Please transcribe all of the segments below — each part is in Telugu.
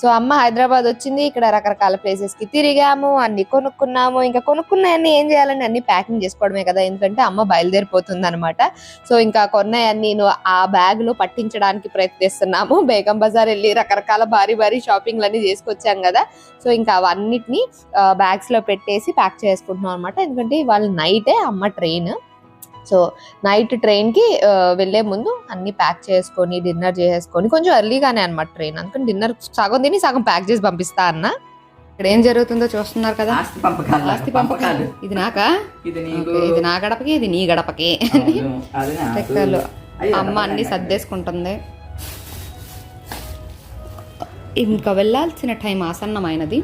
సో అమ్మ హైదరాబాద్ వచ్చింది. ఇక్కడ రకరకాల ప్లేసెస్కి తిరిగాము అన్ని కొనుక్కున్నాము. ఇంకా కొనుక్కున్నాయన్ని ఏం చేయాలని అన్ని ప్యాకింగ్ చేసుకోవడమే కదా. ఎందుకంటే అమ్మ బయలుదేరిపోతుంది అనమాట సో ఇంకా కొన్నాయన్ని ఆ బ్యాగ్లో పట్టించడానికి ప్రయత్నిస్తున్నాము. బేగం బజార్ వెళ్ళి రకరకాల భారీ భారీ షాపింగ్లు అన్ని చేసుకొచ్చాం కదా. సో ఇంకా అవన్నిటిని బ్యాగ్స్లో పెట్టేసి ప్యాక్ చేసుకుంటున్నాం అనమాట ఎందుకంటే ఇవాళ నైటే అమ్మ ట్రైన్ సో నైట్ ట్రైన్కి ఆ, వెళ్ళే ముందు అన్ని ప్యాక్ చేసుకొని డిన్నర్ చేసేసుకొని కొంచెం ఎర్లీగానే అనమాట ట్రైన్. అందుకని డిన్నర్ సగం తిని సగం ప్యాక్ చేసి పంపిస్తా అన్న. ఇక్కడ ఏం జరుగుతుందో చూస్తున్నారు కదా? ఆస్తి పంపకాలు ఇది నాకా? ఇది నా గడపకి ఇది నీ గడపకి. లెక్కలు అమ్మ అన్ని సర్దేసుకుంటుంది. ఇంకా వెళ్ళాల్సిన టైం ఆసన్నమైనది.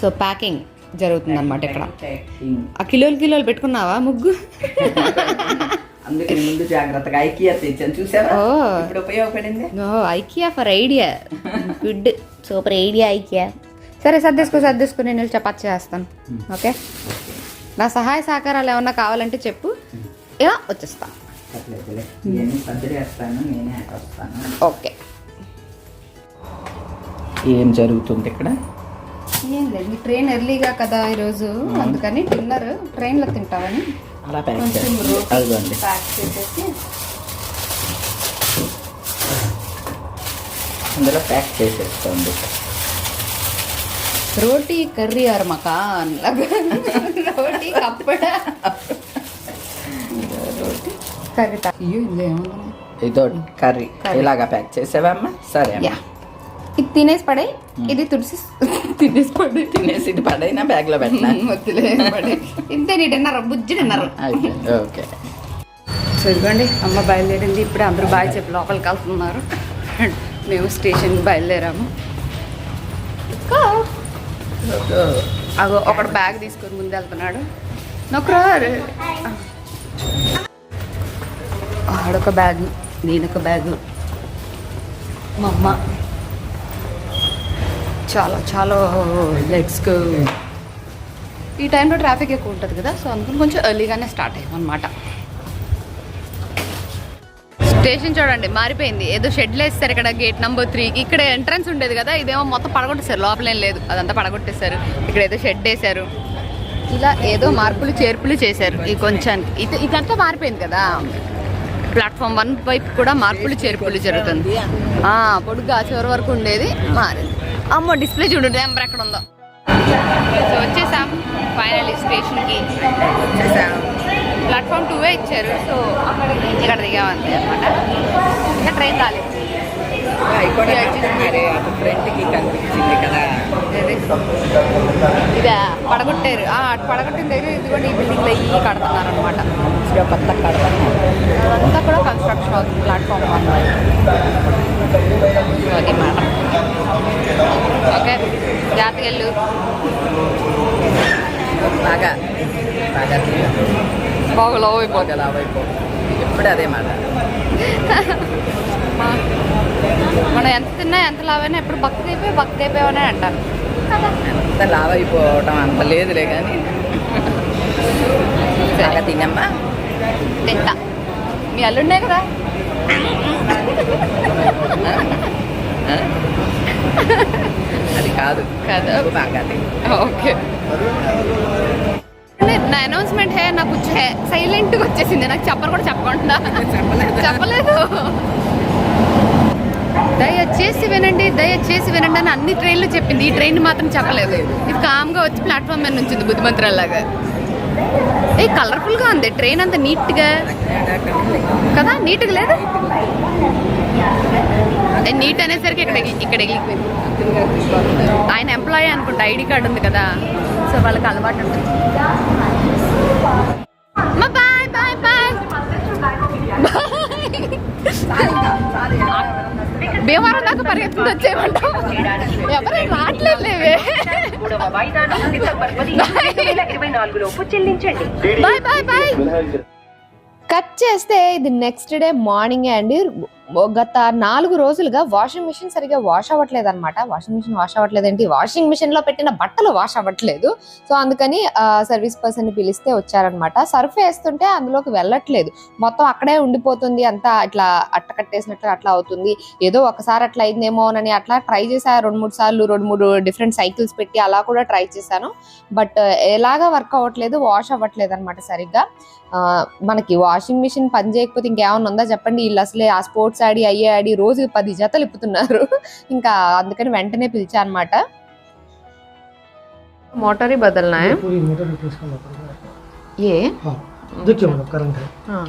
So packing. జరుగుతుంది అనమాట ఇక్కడ ఆ కిలోలు కిలోలు పెట్టుకున్నావా ముగ్గు? అందుకని ముందు జాగ్రత్తగా ఐకియా తెచ్చాను చూసావా? ఓ. ఇప్పుడు ఉపయోగపడింది? ఓ IKEA for idea. Good. Super idea IKEA. సరే సర్దేసుకో సర్దేసుకో నేను చపాతి చేస్తాను. ఓకే? నా సహాయ సహకారాలు ఏమన్నా కావాలంటే చెప్పు. ఇలా వచ్చేస్తా. నేనే అటు వస్తాను ఓకే. ఏం జరుగుతుంది ఇక్కడ? ఏం లేదు. ట్రైన్ ఎర్లీగా కదా ఈరోజు? అందుకని డిన్నర్ ట్రైన్లో తింటామని అలా ప్యాక్ కొంచెం చేసేసి అందులో ప్యాక్ చేసేసుకోండి. రోటీ కర్రీ ఆర్ మకాన్. రోటీ కప్పడ రోటీ. కర్రీ అయ్యో ఇదో కర్రీ. ఇలాగా ప్యాక్ చేసావమ్మా సరే అమ్మా. యా. ఇది తినేసి పడే ఇది తుడిసి తినేసి పడే తినేసి ఇది పడైనా బ్యాగ్లో పెట్టినా? వద్దులే పడే ఇంతే నీ డిన్నర్ బుజ్జి అయిపోయింది. ఓకే. సో ఇదిగోండి అమ్మ బయలుదేరింది. ఇప్పుడే అందరూ బాగా చెప్పి లోపలికి వెళ్తున్నారు. మేము స్టేషన్కి బయలుదేరాము. అగో ఒకడు బ్యాగ్ తీసుకొని ముందు వెళ్తున్నాడు. నొక్కరా. ఆడొక బ్యాగ్ నేనొక బ్యాగ్. మా అమ్మ. చాలా చాలా లెట్స్ గో ఈ టైంలో ట్రాఫిక్ ఎక్కువ ఉంటుంది కదా సో అందుకని కొంచెం ఎర్లీగానే స్టార్ట్ అయ్యాం అనమాట స్టేషన్ చూడండి మారిపోయింది. ఏదో షెడ్లు వేస్తారు ఇక్కడ గేట్ నెంబర్ త్రీకి ఇక్కడ ఎంట్రన్స్ ఉండేది కదా ఇదేమో మొత్తం పడగొట్టేశారు లోపలేం లేదు. అదంతా పడగొట్టేశారు. ఇక్కడ ఏదో షెడ్ వేశారు. ఇలా ఏదో మార్పులు చేర్పులు చేశారు ఈ కొంచానికి. ఇది ఇదంతా మారిపోయింది కదా. ప్లాట్ఫామ్ వన్ వైపు కూడా మార్పులు చేర్పులు జరుగుతుంది. ఆ, పొడుగ్గా చివరి వరకు ఉండేది మారింది. అమ్మో డిస్ప్లే చూడు నెంబర్ ఎక్కడ ఉందో సో వచ్చేసాం ఫైనల్ స్టేషన్కి వచ్చేసాం. ప్లాట్ఫామ్ టూ ఇచ్చారు సో ఇక్కడ దిగామంతే అనమాట ఇంకా ట్రైన్ రాలేదు. ఇదే పడగొట్టారు. పడగొట్టిన దగ్గర ఇదిగోండి ఈ బిల్డింగ్ అయ్యి కడుతున్నారు అనమాట కొత్త అదంతా కూడా కన్స్ట్రక్షన్ అవుతుంది ప్లాట్ఫామ్ అది మాట. ఓకే. జాతకి వెళ్ళు. బాగా. బాగా బాగా లో అయిపోతుంది బాగా లావైపో ఎప్పుడు అదే మాట. మనం ఎంత తిన్నా ఎంత లావైనా ఎప్పుడు బక్క అయిపోయి బక్క అయిపోయావనే అంటారు. అంత లావైపోవటం అంత లేదులే కానీ. బాగా తినమ్మా. తింటా. మీ అల్లుండే కదా. అది కాదు. కదా. ఓకే. నా అనౌన్స్మెంట్ హే నాకు సైలెంట్గా వచ్చేసింది. నాకు చెప్పను కూడా చెప్పకుండా. చెప్పలేదు. దయచేసి వినండి దయచేసి వినండి అని అన్ని ట్రైన్లు చెప్పింది. ఈ ట్రైన్ మాత్రం చెప్పలేదు. ఇది కామ్గా వచ్చి ప్లాట్ఫామ్ మీద నుంచింది బుద్ధిమంతురాలాగా ఏ కలర్ఫుల్గా ఉంది. ట్రైన్ అంత నీట్గా కదా నీట్గా లేదు. నీట్ అనేసరికి ఇక్కడ ఇక్కడ ఎగిలిపోయింది ఆయన ఎంప్లాయీ అనుకుంటా ఐడి కార్డు ఉంది కదా సో వాళ్ళకి అలవాటు ఉంటుంది. అమ్మ, బాయ్ బాయ్ బాయ్ భీమవరం దాకా పరిగెత్తుకుంటూ వచ్చేయమంటాం ఎవరైనా రావట్లేదు లేవే. బాయ్ బాయ్ బాయ్ కట్ చేస్తే ఇది నెక్స్ట్ డే మార్నింగ్ అండి. గత నాలుగు రోజులుగా వాషింగ్ మిషన్ సరిగా వాష్ అవ్వట్లేదు అనమాట వాషింగ్ మిషన్ వాష్ అవ్వట్లేదు ఏంటి వాషింగ్ మిషన్లో పెట్టిన బట్టలు వాష్ అవ్వట్లేదు. సో అందుకని సర్వీస్ పర్సన్ని పిలిస్తే వచ్చారనమాట సర్ఫ్ వేస్తుంటే అందులోకి వెళ్ళట్లేదు. మొత్తం అక్కడే ఉండిపోతుంది. అంతా ఇట్లా అట్ట కట్టేసినట్లు అట్లా అవుతుంది. ఏదో ఒకసారి అట్లా అయిందేమో అని అట్లా ట్రై చేశా. రెండు మూడు సార్లు రెండు మూడు డిఫరెంట్ సైకిల్స్ పెట్టి అలా కూడా ట్రై చేశాను. బట్ ఎలాగా వర్క్ అవ్వట్లేదు వాష్ అవ్వట్లేదు అనమాట సరిగ్గా మనకి వాషింగ్ మిషన్ పని చేయకపోతే ఇంకేమైనా ఉందా? చెప్పండి. వీళ్ళు అసలే ఆ స్పోర్ట్స్ ఆడి అయ్యే ఆడి రోజు పది జతలు ఇప్పుతున్నారు ఇంకా అందుకని వెంటనే పిలిచా అనమాట మోటార్ బదలనా ये पूरी मोटर रिप्लेस करना पड़ेगा ये हाँ देखिए मैडम करंट है हाँ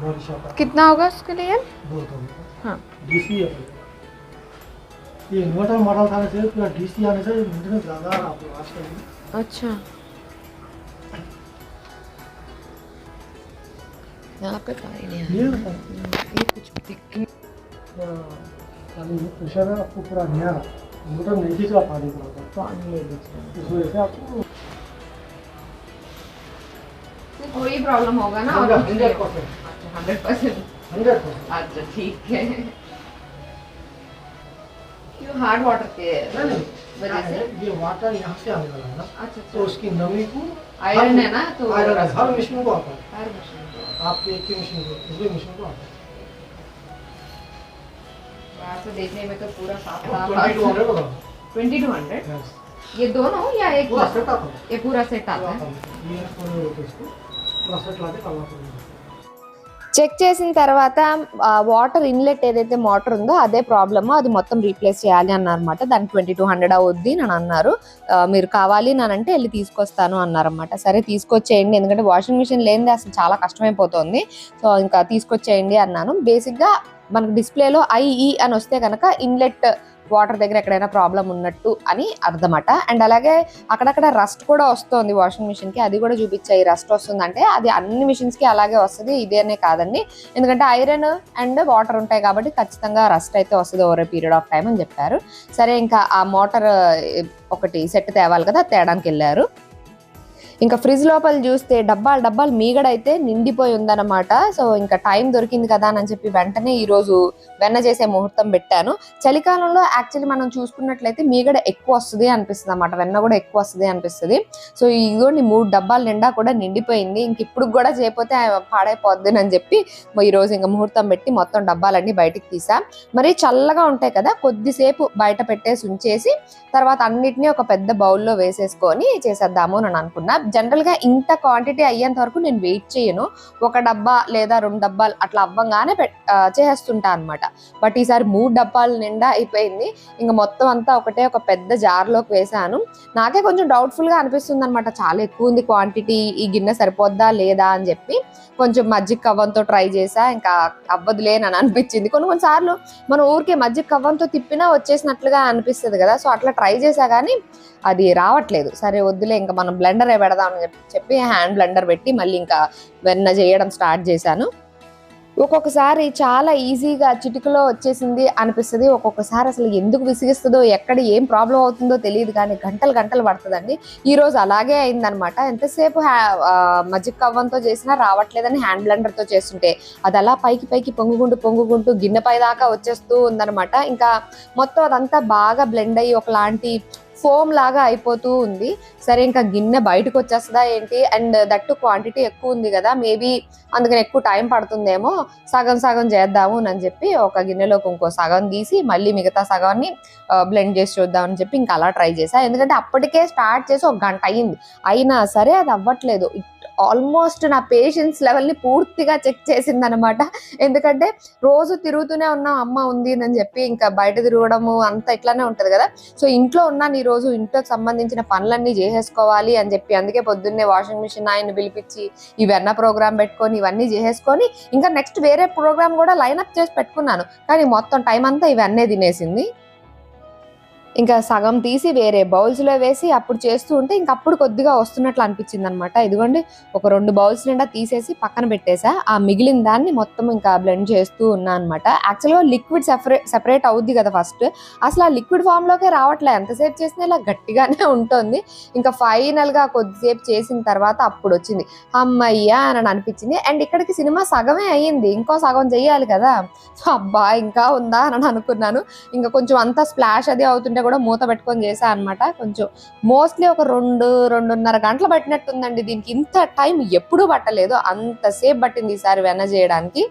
बारिश आता है कितना होगा उसके लिए बहुत हो हाँ डीसी है ये इन्वर्टर मॉडल था से पूरा डीसी आने से मेंटेनेंस ज़्यादा आ रहा है आपको आजकल अच्छा प्रेशर है आपको पूरा नया। मोटर नहीं खींच रहा पानी पूरा पानी नहीं दिख रहा इस वजह से आपको कोई प्रॉब्लम होगा ना और हंड्रेड परसेंट अच्छा हंड्रेड परसेंट हंड्रेड परसेंट अच्छा ठीक है। क्यों हार्ड वाटर के नहीं वजह से? ये वाटर यहाँ से आने वाला है ना। अच्छा तो अच्छा उसकी नमी को आयरन है ना तो आयरन है हर मशीन को आता है हर मशीन को आपके एक ही मशीन को दूसरी मशीन को आता है? बाहर देखने में तो पूरा साफ़ होगा ट्वेंटी टू हंड्रेड ये दोनों या एक पूरा सेट आता है? ये पूरा सेट आता है? ये पूरे सेट लाके करना पड़ेगा చెక్ చేసిన తర్వాత వాటర్ ఇన్లెట్ ఏదైతే మోటర్ ఉందో అదే ప్రాబ్లమ్ అది మొత్తం రీప్లేస్ చేయాలి అన్నారన్నమాట. దానికి ట్వంటీ టూ హండ్రెడ్ అవుద్ది అని అన్నారు. మీరు కావాలి నానంటే అంటే వెళ్ళి తీసుకొస్తాను అన్నారన్నమాట. సరే తీసుకొచ్చేయండి. ఎందుకంటే వాషింగ్ మిషన్ లేనిది అసలు చాలా కష్టమైపోతుంది. సో ఇంకా తీసుకొచ్చేయండి అన్నాను. బేసిక్గా మనకు డిస్ప్లేలో ఐఈ అని వస్తే కనుక ఇన్లెట్ వాటర్ దగ్గర ఎక్కడైనా ప్రాబ్లం ఉన్నట్టు అని అర్థమట. అండ్ అలాగే అక్కడక్కడ రస్ట్ కూడా వస్తుంది వాషింగ్ మిషన్కి అది కూడా చూపించాయి రస్ట్ వస్తుందంటే అది అన్ని మిషన్స్కి అలాగే వస్తుంది. ఇదేనే కాదండి. ఎందుకంటే ఐరన్ అండ్ వాటర్ ఉంటాయి కాబట్టి ఖచ్చితంగా రస్ట్ అయితే వస్తుంది ఓవర్ పీరియడ్ ఆఫ్ టైం అని చెప్పారు. సరే ఇంకా ఆ మోటార్ ఒకటి సెట్ తేవాలి కదా తేడానికి వెళ్ళారు. ఇంకా ఫ్రిడ్జ్ లోపల చూస్తే డబ్బాలు డబ్బాలు మీగడైతే అయితే నిండిపోయి ఉందన్నమాట. సో ఇంకా టైం దొరికింది కదా అని చెప్పి వెంటనే ఈరోజు వెన్న చేసే ముహూర్తం పెట్టాను. చలికాలంలో యాక్చువల్లీ మనం చూసుకున్నట్లయితే మీగడ ఎక్కువ వస్తుంది అనిపిస్తుంది అనమాట వెన్న కూడా ఎక్కువ వస్తుంది అనిపిస్తుంది. సో ఇదిగోండి మూడు డబ్బాలు నిండా కూడా నిండిపోయింది. ఇంక ఇప్పుడు కూడా చేయకపోతే పాడైపోద్ది అని చెప్పి ఈరోజు ఇంకా ముహూర్తం పెట్టి మొత్తం డబ్బాలన్నీ బయటికి తీసా. మరి చల్లగా ఉంటాయి కదా కొద్దిసేపు బయట పెట్టేసి ఉంచేసి తర్వాత అన్నిటినీ ఒక పెద్ద బౌల్లో వేసేసుకొని చేసేద్దాము అని అనుకున్నా. జనరల్గా ఇంత క్వాంటిటీ అయ్యేంత వరకు నేను వెయిట్ చేయను. ఒక డబ్బా లేదా రెండు డబ్బాలు అట్లా అవ్వంగానే చేసేస్తుంటా అనమాట బట్ ఈసారి మూడు డబ్బాలు నిండా అయిపోయింది. ఇంకా మొత్తం అంతా ఒకటే ఒక పెద్ద జార్లోకి వేసాను. నాకే కొంచెం డౌట్ఫుల్గా అనిపిస్తుంది అనమాట చాలా ఎక్కువ ఉంది క్వాంటిటీ ఈ గిన్నె సరిపోద్దా లేదా అని చెప్పి. కొంచెం మజ్జిగ కవ్వంతో ట్రై చేసా. ఇంకా అవ్వదులేనని అనిపించింది. కొన్ని కొన్ని సార్లు మన ఊరికే మజ్జిగ కవ్వంతో తిప్పినా వచ్చేసినట్లుగా అనిపిస్తుంది కదా. సో అట్లా ట్రై చేసా కానీ అది రావట్లేదు. సరే వద్దులే. ఇంకా మనం బ్లెండర్ పెడదాం అని చెప్పి- చెప్పి హ్యాండ్ బ్లెండర్ పెట్టి మళ్ళీ ఇంకా వెన్న చేయడం స్టార్ట్ చేశాను. ఒక్కొక్కసారి చాలా ఈజీగా చిటికలో వచ్చేసింది అనిపిస్తుంది. ఒక్కొక్కసారి అసలు ఎందుకు విసిగిస్తుందో ఎక్కడ ఏం ప్రాబ్లం అవుతుందో తెలియదు కానీ గంటలు గంటలు పడుతుందండి. ఈరోజు అలాగే అయిందనమాట ఎంతసేపు హ్యా- మజ్జిగ కవ్వంతో చేసినా రావట్లేదని హ్యాండ్ బ్లెండర్తో చేస్తుంటే అది అలా పైకి పైకి పొంగుకుంటూ పొంగుకుంటూ గిన్నె పై దాకా వచ్చేస్తూ ఉందన్నమాట. ఇంకా మొత్తం అదంతా బాగా బ్లెండ్ అయ్యి ఒకలాంటి ఫోమ్ లాగా అయిపోతూ ఉంది. సరే ఇంకా గిన్నె బయటకు వచ్చేస్తుందా ఏంటి? అండ్ దట్టు క్వాంటిటీ ఎక్కువ ఉంది కదా మేబీ అందుకని ఎక్కువ టైం పడుతుందేమో సగం సగం చేద్దాము అని చెప్పి ఒక గిన్నెలోకి ఇంకో సగం తీసి మళ్ళీ మిగతా సగాన్ని బ్లెండ్ చేసి చూద్దామని చెప్పి ఇంకా అలా ట్రై చేసా ఎందుకంటే అప్పటికే స్టార్ట్ చేసి ఒక గంట అయ్యింది. అయినా సరే అది అవ్వట్లేదు. ఆల్మోస్ట్ నా పేషెన్స్ లెవెల్ని పూర్తిగా చెక్ చేసింది అనమాట ఎందుకంటే రోజు తిరుగుతూనే ఉన్నాం అమ్మ ఉంది అని చెప్పి ఇంకా బయట తిరగడము అంతా ఇట్లానే ఉంటది కదా. సో ఇంట్లో ఉన్నాను ఈరోజు ఇంట్లోకి సంబంధించిన పనులన్నీ చేసేసుకోవాలి అని చెప్పి అందుకే పొద్దున్నే వాషింగ్ మిషన్ ఆయన పిలిపించి ఇవన్న ప్రోగ్రామ్ పెట్టుకొని ఇవన్నీ చేసేసుకొని ఇంకా నెక్స్ట్ వేరే ప్రోగ్రామ్ కూడా లైన్ అప్ చేసి పెట్టుకున్నాను. కానీ మొత్తం టైం అంతా ఇవన్నీ తినేసింది. ఇంకా సగం తీసి వేరే బౌల్స్లో వేసి అప్పుడు చేస్తూ ఉంటే ఇంక అప్పుడు కొద్దిగా వస్తున్నట్లు అనిపించింది అనమాట ఇదిగోండి ఒక రెండు బౌల్స్ నిండా తీసేసి పక్కన పెట్టేసా. ఆ మిగిలిన దాన్ని మొత్తం ఇంకా బ్లెండ్ చేస్తూ ఉన్నా అనమాట. యాక్చువల్గా లిక్విడ్ సెపరేట్ సెపరేట్ అవుద్ది కదా ఫస్ట్. అసలు ఆ లిక్విడ్ ఫామ్లోకే రావట్లే. ఎంతసేపు చేసినా ఇలా గట్టిగానే ఉంటుంది. ఇంకా ఫైనల్గా కొద్దిసేపు చేసిన తర్వాత అప్పుడు వచ్చింది. అమ్మయ్యా అని అనిపించింది. అండ్ ఇక్కడికి సినిమా సగమే అయ్యింది. ఇంకో సగం చేయాలి కదా. అబ్బా ఇంకా ఉందా అని అనుకున్నాను. ఇంకా కొంచెం అంతా స్ప్లాష్ అది అవుతుంటే కూడా మూత పెట్టుకొని చేసా అనమాట కొంచెం మోస్ట్లీ ఒక రెండు రెండున్నర గంటలు పట్టినట్టుందండి దీనికి. ఇంత టైం ఎప్పుడూ పట్టలేదు. అంతసేపు పట్టింది ఈసారి వెన చేయడానికి.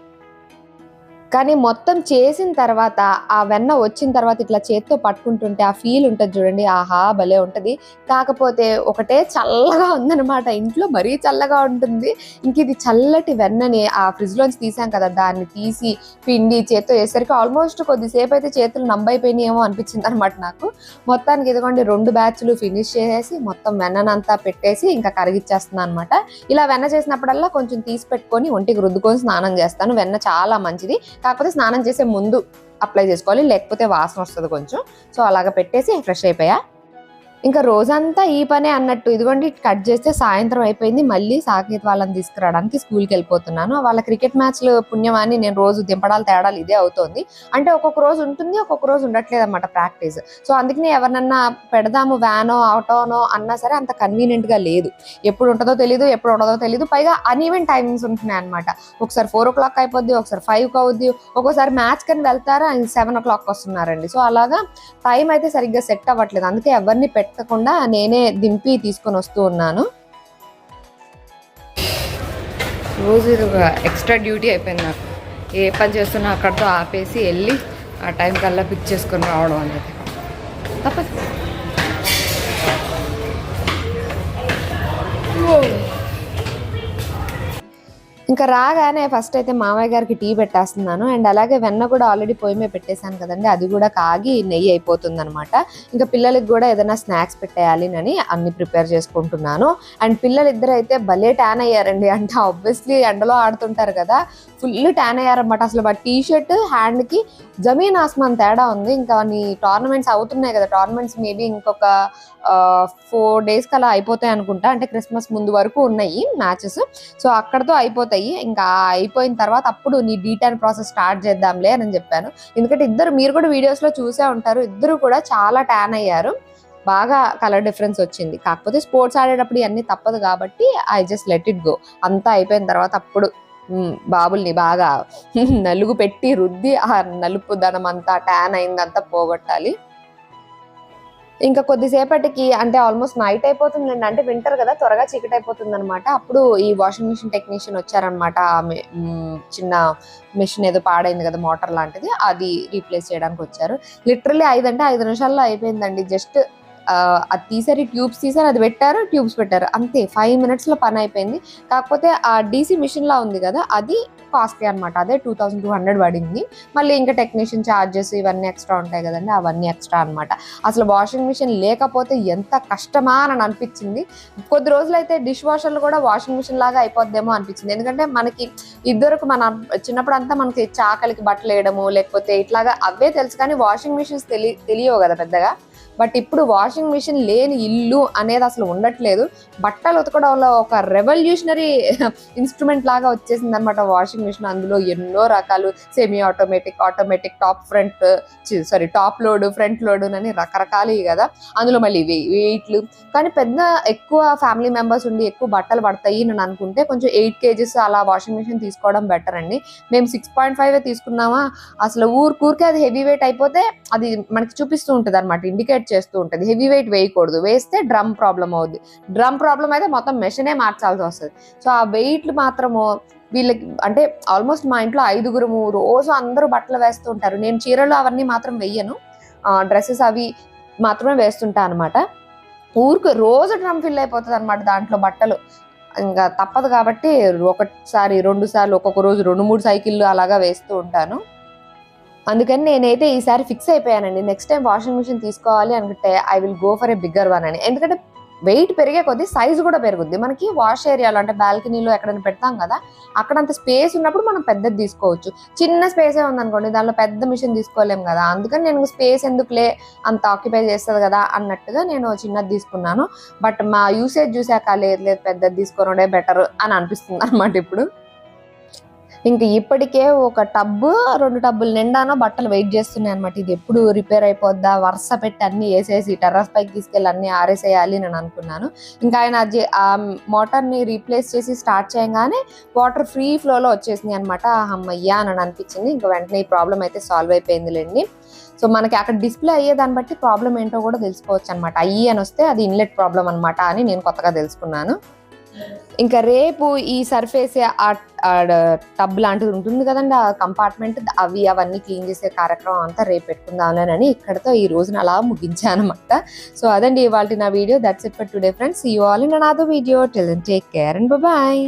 కానీ మొత్తం చేసిన తర్వాత ఆ వెన్న వచ్చిన తర్వాత ఇట్లా చేత్తో పట్టుకుంటుంటే ఆ ఫీల్ ఉంటుంది చూడండి. ఆహా భలే ఉంటుంది. కాకపోతే ఒకటే చల్లగా ఉందన్నమాట ఇంట్లో. మరీ చల్లగా ఉంటుంది. ఇంక ఇది చల్లటి వెన్నని ఆ ఫ్రిడ్జ్లోంచి తీసాం కదా దాన్ని తీసి పిండి చేత్తో వేసరికి ఆల్మోస్ట్ కొద్దిసేపు అయితే చేతులు నంబైపోయినాయేమో అనిపించింది అనమాట నాకు. మొత్తానికి ఇదిగోండి రెండు బ్యాచ్లు ఫినిష్ చేసేసి మొత్తం వెన్ననంతా పెట్టేసి ఇంకా కరిగిచ్చేస్తున్నాను అనమాట ఇలా వెన్న చేసినప్పుడల్లా కొంచెం తీసి పెట్టుకొని ఒంటికి రుద్దుకొని స్నానం చేస్తాను. వెన్న చాలా మంచిది. కాకపోతే స్నానం చేసే ముందు అప్లై చేసుకోవాలి లేకపోతే వాసన వస్తుంది కొంచెం. సో అలాగ పెట్టేసి ఫ్రెష్ అయిపోయా. ఇంకా రోజంతా ఈ పనే అన్నట్టు ఇదిగోండి కట్ చేస్తే సాయంత్రం అయిపోయింది మళ్ళీ సాకేత్ వాళ్ళని తీసుకురావడానికి స్కూల్కి వెళ్ళిపోతున్నాను. వాళ్ళ క్రికెట్ మ్యాచ్లు పుణ్యమాన్ని నేను రోజు దింపడాలు తేడాలు ఇదే అవుతుంది. అంటే ఒక్కొక్క రోజు ఉంటుంది ఒక్కొక్క రోజు ఉండట్లేదు అనమాట ప్రాక్టీస్. సో అందుకని ఎవరినన్నా పెడదాము వ్యానో ఆటోనో అన్నా సరే అంత కన్వీనియంట్గా లేదు. ఎప్పుడు ఉంటుందో తెలియదు ఎప్పుడు ఉండదో తెలియదు పైగా అన్ఈవెన్ టైమింగ్స్ ఉంటున్నాయి అనమాట ఒకసారి ఫోర్ ఓ క్లాక్ అయిపోద్ది ఒకసారి ఫైవ్కి అవుద్ది ఒక్కోసారి మ్యాచ్ కని వెళ్తారా సెవెన్ ఓ క్లాక్ వస్తున్నారండి. సో అలాగా టైం అయితే సరిగ్గా సెట్ అవ్వట్లేదు. అందుకే ఎవరిని పెట్టకుండా నేనే దింపి తీసుకొని వస్తూ ఉన్నాను. రోజు ఎక్స్ట్రా డ్యూటీ అయిపోయింది నాకు. ఏ పని చేస్తున్నా అక్కడితో ఆపేసి వెళ్ళి ఆ టైం కల్లా పిక్ చేసుకొని రావడం అనేది. తప్పదు. ఇంకా రాగానే ఫస్ట్ అయితే మామయ్య గారికి టీ పెట్టేస్తున్నాను. అండ్ అలాగే వెన్న కూడా ఆల్రెడీ పొయ్యి మీద పెట్టేశాను కదండి. అది కూడా కాగి నెయ్యి అయిపోతుంది అనమాట ఇంకా పిల్లలకి కూడా ఏదైనా స్నాక్స్ పెట్టేయాలి అని అన్ని ప్రిపేర్ చేసుకుంటున్నాను. అండ్ పిల్లలిద్దరు అయితే భలే ట్యాన్ అయ్యారండి. అంటే ఆబ్వియస్లీ ఎండలో ఆడుతుంటారు కదా. ఫుల్ ట్యాన్ అయ్యారన్నమాట. అసలు వాటి టీ షర్ట్ హ్యాండ్కి జమీన్ ఆస్మాన్ తేడా ఉంది. ఇంకా నీ టోర్నమెంట్స్ అవుతున్నాయి కదా. టోర్నమెంట్స్ మేబీ ఇంకొక ఫోర్ డేస్ కలా అయిపోతాయి అనుకుంటా. అంటే క్రిస్మస్ ముందు వరకు ఉన్నాయి మ్యాచెస్ సో అక్కడతో అయిపోతాయి. ఇంకా అయిపోయిన తర్వాత అప్పుడు నీ డీటాన్ ప్రాసెస్ స్టార్ట్ చేద్దాంలే అని చెప్పాను. ఎందుకంటే ఇద్దరు మీరు కూడా వీడియోస్లో చూసే ఉంటారు. ఇద్దరు కూడా చాలా ట్యాన్ అయ్యారు. బాగా కలర్ డిఫరెన్స్ వచ్చింది. కాకపోతే స్పోర్ట్స్ ఆడేటప్పుడు ఇవన్నీ తప్పదు కాబట్టి I just let it go అంతా అయిపోయిన తర్వాత అప్పుడు బాబుల్ని బాగా నలుగు పెట్టి రుద్ది ఆ నలుపు దనం అంతా ట్యాన్ అయిందంతా పోగొట్టాలి. ఇంకా కొద్దిసేపటికి అంటే ఆల్మోస్ట్ నైట్ అయిపోతుందండి. అంటే వింటర్ కదా త్వరగా చీకటి అయిపోతుంది అనమాట అప్పుడు ఈ వాషింగ్ మిషన్ టెక్నీషియన్ వచ్చారనమాట చిన్న మిషన్ ఏదో పాడైంది కదా మోటార్ లాంటిది. అది రీప్లేస్ చేయడానికి వచ్చారు. లిటరలీ ఐదు అంటే ఐదు నిమిషాల్లో అయిపోయిందండి. జస్ట్ అది తీసారు ట్యూబ్స్ తీసారు అది పెట్టారు ట్యూబ్స్ పెట్టారు. అంతే ఫైవ్ మినిట్స్లో పని అయిపోయింది. కాకపోతే ఆ డీసీ మిషన్లా ఉంది కదా అది కాస్ట్లీ అనమాట అదే టూ థౌసండ్ టూ హండ్రెడ్ పడింది. మళ్ళీ ఇంకా టెక్నీషియన్ ఛార్జెస్ ఇవన్నీ ఎక్స్ట్రా ఉంటాయి కదండి అవన్నీ ఎక్స్ట్రా అన్నమాట. అసలు వాషింగ్ మిషన్ లేకపోతే ఎంత కష్టమా అని అనిపించింది. కొద్ది రోజులు అయితే డిష్ వాషర్లు కూడా వాషింగ్ మిషన్ లాగా అయిపోద్దేమో అనిపించింది. ఎందుకంటే మనకి ఇద్దరికి మన చిన్నప్పుడు అంతా మనకి చాకలికి బట్టలు వేయడము లేకపోతే ఇట్లాగా అవే తెలుసు కానీ వాషింగ్ మిషన్స్ తెలి తెలియవు కదా పెద్దగా. బట్ ఇప్పుడు వాషింగ్ మిషన్ లేని ఇల్లు అనేది అసలు ఉండట్లేదు. బట్టలు ఉతకడంలో ఒక రెవల్యూషనరీ ఇన్స్ట్రుమెంట్ లాగా వచ్చేసింది అనమాట వాషింగ్ మిషన్. అందులో ఎన్నో రకాలు semi automatic automatic top front sorry top load front load అని రకరకాలు కదా. అందులో మళ్ళీ వెయిట్లు కానీ పెద్ద ఎక్కువ ఫ్యామిలీ మెంబర్స్ ఉండి ఎక్కువ బట్టలు పడతాయి అని అనుకుంటే కొంచెం ఎయిట్ కేజెస్ అలా వాషింగ్ మిషన్ తీసుకోవడం బెటర్ అండి. మేము సిక్స్ పాయింట్ ఫైవ్ తీసుకున్నామా? అసలు ఊరికూరికే అది హెవీ వెయిట్ అయిపోతే అది మనకి చూపిస్తూ ఉంటుంది అనమాట ఇండికేట్ చేస్తూ ఉంటుంది. హెవీ వెయిట్ వేయకూడదు. వేస్తే డ్రమ్ ప్రాబ్లం అవుద్ది. డ్రమ్ ప్రాబ్లం అయితే మొత్తం మెషినే మార్చాల్సి వస్తుంది. సో ఆ వెయిట్లు మాత్రము వీళ్ళకి అంటే ఆల్మోస్ట్ మా ఇంట్లో ఐదుగురము రోజు అందరూ బట్టలు వేస్తూ ఉంటారు. నేను చీరలు అవన్నీ మాత్రం వెయ్యను డ్రెస్సెస్ అవి మాత్రమే వేస్తుంటా అనమాట ఊరికి రోజు డ్రమ్ ఫిల్ అయిపోతుంది అనమాట దాంట్లో బట్టలు. ఇంకా తప్పదు కాబట్టి ఒకసారి రెండు సార్లు ఒక్కొక్క రోజు రెండు మూడు సైకిళ్ళు అలాగా వేస్తూ ఉంటాను. అందుకని నేనైతే ఈసారి ఫిక్స్ అయిపోయానండి. నెక్స్ట్ టైం వాషింగ్ మిషన్ తీసుకోవాలి అనుకుంటే I will go for a bigger one అని. ఎందుకంటే వెయిట్ పెరిగే కొద్దీ సైజు కూడా పెరుగుద్ది. మనకి వాష్ ఏరియాలో అంటే బాల్కనీలో ఎక్కడైనా పెడతాం కదా అక్కడ అంత స్పేస్ ఉన్నప్పుడు మనం పెద్దది తీసుకోవచ్చు. చిన్న స్పేసే ఉందనుకోండి దానిలో పెద్ద మిషన్ తీసుకోలేం కదా. అందుకని నేను స్పేస్ ఎందుకులే అంత ఆక్యుపై చేస్తుంది కదా అన్నట్టుగా నేను చిన్నది తీసుకున్నాను. బట్ మా యూసేజ్ చూసాక లేదు లేదు పెద్దది తీసుకోవడే బెటర్ అని అనిపిస్తుంది అనమాట ఇప్పుడు. ఇంకా ఇప్పటికే ఒక టబ్బు రెండు టబ్బులు నిండానో బట్టలు వెయిట్ చేస్తున్నాయి అనమాట ఇది ఎప్పుడు రిపేర్ అయిపోద్దా? వరుస పెట్టి అన్ని వేసేసి టెర్రస్ పైకి తీసుకెళ్ళి అన్ని ఆరేసేయాలి నేను అనుకున్నాను. ఇంకా ఆయన ఆ మోటార్ని రీప్లేస్ చేసి స్టార్ట్ చేయగానే వాటర్ ఫ్రీ ఫ్లోలో వచ్చేసింది అనమాట అమ్మయ్యా అని అనిపించింది. ఇంకా వెంటనే ఈ ప్రాబ్లం అయితే సాల్వ్ అయిపోయిందిలేండి. సో మనకి అక్కడ డిస్ప్లే అయ్యే దాన్ని బట్టి ప్రాబ్లం ఏంటో కూడా తెలుసుకోవచ్చు అనమాట అయ్యి అని వస్తే అది ఇన్లెట్ ప్రాబ్లం అనమాట అని నేను కొత్తగా తెలుసుకున్నాను. ఇంకా రేపు ఈ సర్ఫేస్ టబ్ లాంటిది ఉంటుంది కదండి ఆ కంపార్ట్మెంట్ అవి అవన్నీ క్లీన్ చేసే కార్యక్రమం అంతా రేపు పెట్టుకుందాంలేనని ఇక్కడతో ఈ రోజున అలా ముగించాను అనమాట సో అదండి ఇవాళ నా video. That's it for today friends you all in another video till take care and bye